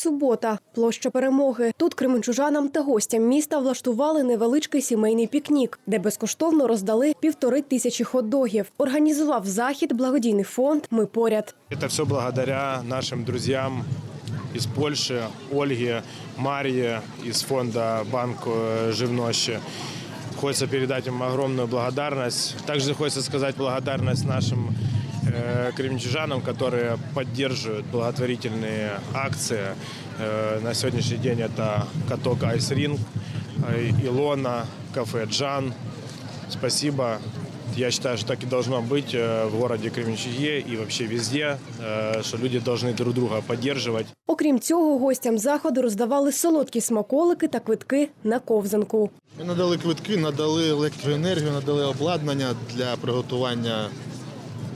субота, площа перемоги. Тут кременчужанам та гостям міста влаштували невеличкий сімейний пікнік, де безкоштовно роздали півтори тисячі хот-догів. Організував захід благодійний фонд Ми поряд. Это все благодаря нашим друзьям из Польши, Ольге, Марье из фонда «Банк э, живнощи». Хочется передать им огромную благодарность. Также хочется сказать благодарность нашим э, кременчужанам, которые поддерживают благотворительные акции. Э, на сегодняшний день это каток «Айсринг», э, «Илона», кафе «Джан». Спасибо. Я считаю, что так и должно быть э, в городе Кременчуге и вообще везде, э, что люди должны друг друга поддерживать. Окрім цього, гостям заходу роздавали солодкі смаколики та квитки на ковзанку. Ми надали квитки, надали електроенергію, надали обладнання для приготування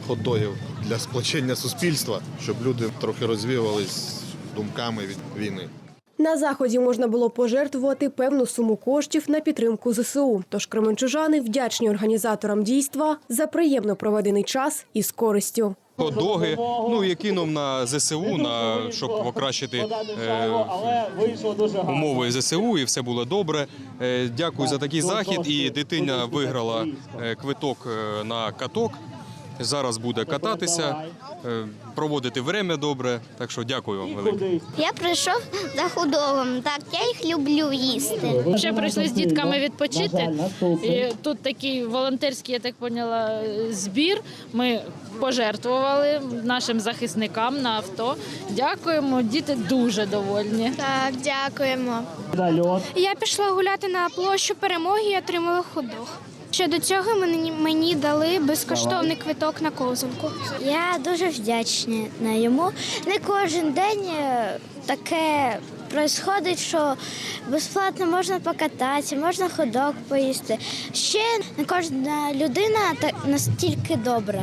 хот-догів, для сплочення суспільства, щоб люди трохи розвіювались думками від війни. На заході можна було пожертвувати певну суму коштів на підтримку ЗСУ. Тож кременчужани вдячні організаторам дійства за приємно проведений час і з користю. Доги, ну я кинув на ЗСУ, на щоб покращити е, умови ЗСУ, і все було добре. Е, дякую за такий захід. І дитина виграла е, квиток е, на каток. Зараз буде кататися, е, проводити время добре. Так що дякую вам велике. Я прийшов за худобом. Так, я їх люблю їсти. Ще прийшли з дітками відпочити. І тут такий волонтерський, я так поняла, збір. Ми пожертвували нашим захисникам на авто. Дякуємо, діти дуже довольні. Так, дякуємо. Я пішла гуляти на площу перемоги і отримала ходох. Щодо цього мені, мені дали безкоштовний квиток на ковзанку. Я дуже вдячна на йому. Не кожен день е, таке происходить, що безплатно можна покататися, можна ходок поїсти. Ще не кожна людина та настільки добра.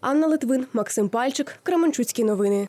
Анна Литвин, Максим Пальчик, Кременчуцькі новини.